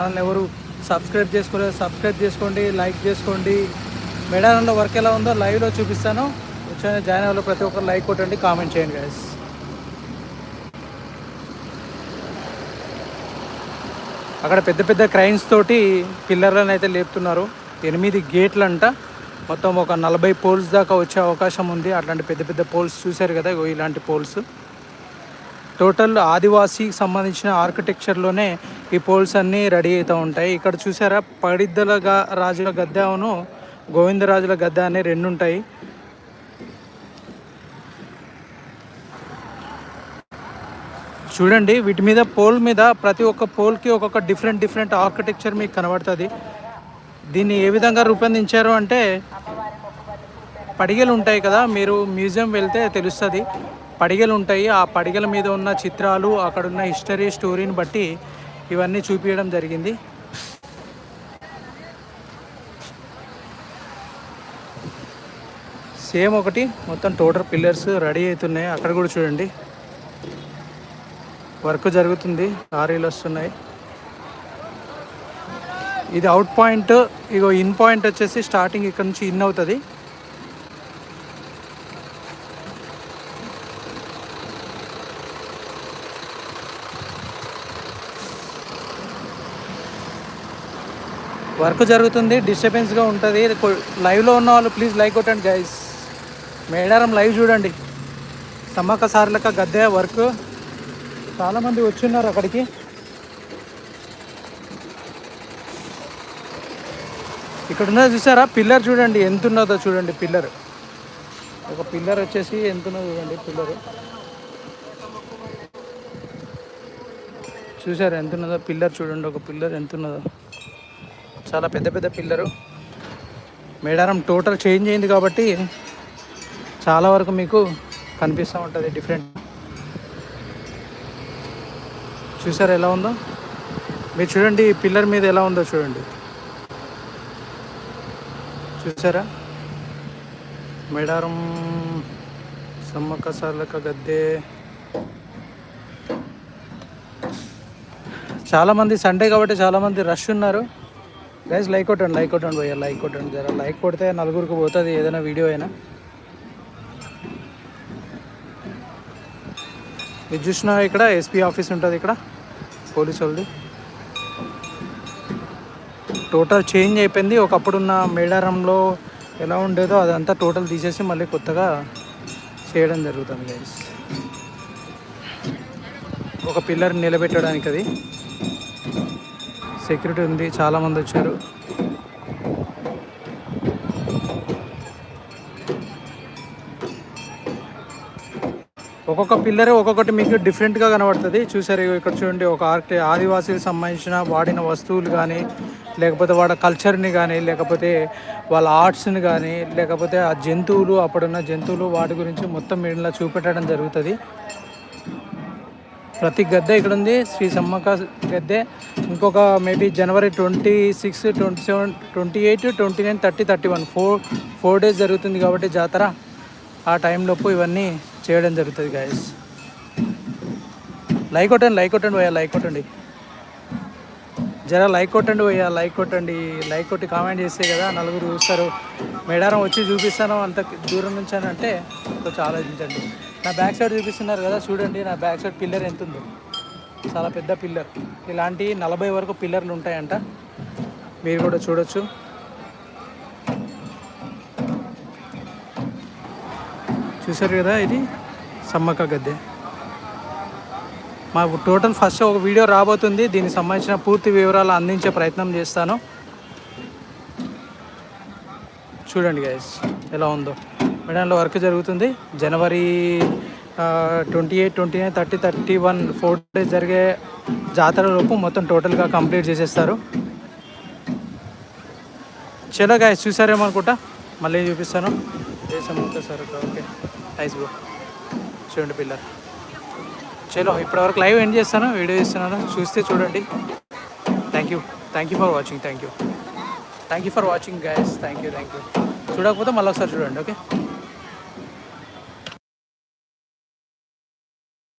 Channel ఎవరు subscribe చేసుకోలేదు subscribe చేసుకోండి లైక్ చేసుకోండి. మెడారంలో వర్క్ ఎలా ఉందో లైవ్లో చూపిస్తాను. వచ్చిన జాయిన్ అవ్వాలి ప్రతి ఒక్కరు లైక్ కొట్టండి కామెంట్ చేయండి గైస్ అక్కడ పెద్ద పెద్ద క్రైన్స్ తోటి పిల్లర్లను అయితే లేపుతున్నారు. ఎనిమిది గేట్లు అంట మొత్తం ఒక నలభై పోల్స్ దాకా వచ్చే అవకాశం ఉంది. అట్లాంటి పెద్ద పెద్ద పోల్స్ చూశారు కదా ఇలాంటి పోల్స్. టోటల్ ఆదివాసీకి సంబంధించిన ఆర్కిటెక్చర్లోనే ఈ పోల్స్ అన్నీ రెడీ అవుతూ ఉంటాయి. ఇక్కడ చూసారా పడిద్దల రాజుల గద్దెను గోవిందరాజుల గద్దె అనే రెండు ఉంటాయి. చూడండి వీటి మీద పోల్ మీద ప్రతి ఒక్క పోల్కి ఒక్కొక్క డిఫరెంట్ డిఫరెంట్ ఆర్కిటెక్చర్ మీకు కనబడుతుంది. దీన్ని ఏ విధంగా రూపొందించారు అంటే పడిగలు ఉంటాయి కదా మీరు మ్యూజియం వెళ్తే తెలుస్తుంది. పడిగలు ఉంటాయి. ఆ పడిగల మీద ఉన్న చిత్రాలు అక్కడున్న హిస్టరీ స్టోరీని బట్టి ఇవన్నీ చూపించడం జరిగింది. సేమ్ ఒకటి మొత్తం టోటల్ పిల్లర్స్ రెడీ అవుతున్నాయి. అక్కడ కూడా చూడండి. వర్క్ జరుగుతుంది. లారీలు వస్తున్నాయి. ఇది అవుట్ పాయింట్ ఇగో ఇన్ పాయింట్ వచ్చేసి స్టార్టింగ్ ఇక్కడ నుంచి ఇన్ అవుతుంది. వర్క్ జరుగుతుంది డిస్టర్బెన్స్గా ఉంటుంది. లైవ్లో ఉన్న వాళ్ళు ప్లీజ్ లైక్ కొట్టండి గైస్ మేడారం లైవ్ చూడండి. సమ్మక్క సార్లక గద్దె వర్క్ చాలామంది వచ్చిన్నారు అక్కడికి. ఇక్కడ ఉన్నది చూసారా? పిల్లర్ చూడండి ఎంత ఉన్నదో చూడండి పిల్లర్ ఒక పిల్లర్ వచ్చేసి ఎంత ఉన్నదో చూడండి పిల్లర్ చూసారా ఎంత ఉన్నదో పిల్లర్ చూడండి ఒక పిల్లర్ ఎంత ఉన్నదో చాలా పెద్ద పెద్ద పిల్లరు. మేడారం టోటల్ చేంజ్ అయింది కాబట్టి చాలా వరకు మీకు కనిపిస్తూ ఉంటుంది డిఫరెంట్. చూసారా ఎలా ఉందో? మీరు చూడండి ఈ పిల్లర్ మీద ఎలా ఉందో చూడండి. చూసారా? మేడారం సమ్మక్క సార్లక గద్దె. చాలామంది సండే కాబట్టి చాలామంది రష్ ఉన్నారు. గైస్ లైక్ కొట్టండి లైక్ కొట్టండి పోయారు లైక్ కొట్టండి. జర లైక్ కొడితే నలుగురికి పోతుంది ఏదైనా వీడియో అయినా. ఇది చూసిన ఇక్కడ ఎస్పీ ఆఫీస్ ఉంటుంది ఇక్కడ పోలీస్ వాళ్ళది. టోటల్ చేంజ్ అయిపోయింది. ఒకప్పుడున్న మేడారంలో ఎలా ఉండేదో అదంతా టోటల్ తీసేసి మళ్ళీ కొత్తగా చేయడం జరుగుతుంది గైస్ ఒక పిల్లర్ని నిలబెట్టడానికి అది సెక్యూరిటీ ఉంది చాలామంది వచ్చారు. ఒక్కొక్క పిల్లరే ఒక్కొక్కటి మీకు డిఫరెంట్గా కనబడుతుంది. చూసారు ఇక్కడ చూడండి ఒక ఆర్ట్ ఆదివాసీలకు సంబంధించిన వాడిన వస్తువులు కానీ లేకపోతే వాళ్ళ కల్చర్ని కానీ లేకపోతే వాళ్ళ ఆర్ట్స్ని కానీ లేకపోతే ఆ జంతువులు అప్పుడున్న జంతువులు వాటి గురించి మొత్తం మీడియాలో చూపెట్టడం జరుగుతుంది. ప్రతి గద్దె ఇక్కడ ఉంది శ్రీ సమ్మక్క గద్దె. ఇంకొక maybe January twenty six twenty seven twenty eight twenty nine thirty thirty one four four days జరుగుతుంది కాబట్టి జాతర ఆ టైంలోపు ఇవన్నీ చేయడం జరుగుతుంది గాయస్ లైక్ కొట్టండి లైక్ కొట్టండి పోయా లైక్ కొట్టండి. జర లైక్ కొట్టండి పోయా లైక్ కొట్టండి. లైక్ కొట్టి కామెంట్ చేస్తే కదా నలుగురు చూస్తారు. మేడారం వచ్చి చూపిస్తాను అంత దూరం నుంచి అని అంటే కొంచెం ఆలోచించండి. నా బ్యాక్ సైడ్ చూపిస్తున్నారు కదా చూడండి నా బ్యాక్ సైడ్ పిల్లర్ ఎంత ఉందో చాలా పెద్ద పిల్లర్. ఇలాంటి నలభై వరకు పిల్లర్లు ఉంటాయంట. మీరు కూడా చూడొచ్చు. చూసారు కదా ఇది? సమ్మక్క గద్దె. మాకు టోటల్ ఫస్ట్ ఒక వీడియో రాబోతుంది. దీనికి సంబంధించిన పూర్తి వివరాలు అందించే ప్రయత్నం చేస్తాను. చూడండి గైస్ ఎలా ఉందో. మేడంలో వర్క్ జరుగుతుంది. January twenty eight twenty nine thirty thirty one four days జరిగే జాతర లోపు మొత్తం టోటల్గా కంప్లీట్ చేసేస్తారు. చలో గాయస్ చూసారేమో అనుకుంటా? మళ్ళీ చూపిస్తాను. దేశం సార్ ఓకే నైస్ బ్రో చూడండి పిల్లర్ చలో ఇప్పటివరకు లైవ్ ఎండ్ చేస్తాను వీడియో చేస్తున్నాను. చూస్తే చూడండి. Thank you thank you for watching thank you thank you for watching guys thank you thank you చూడకపోతే మళ్ళీ ఒకసారి చూడండి ఓకే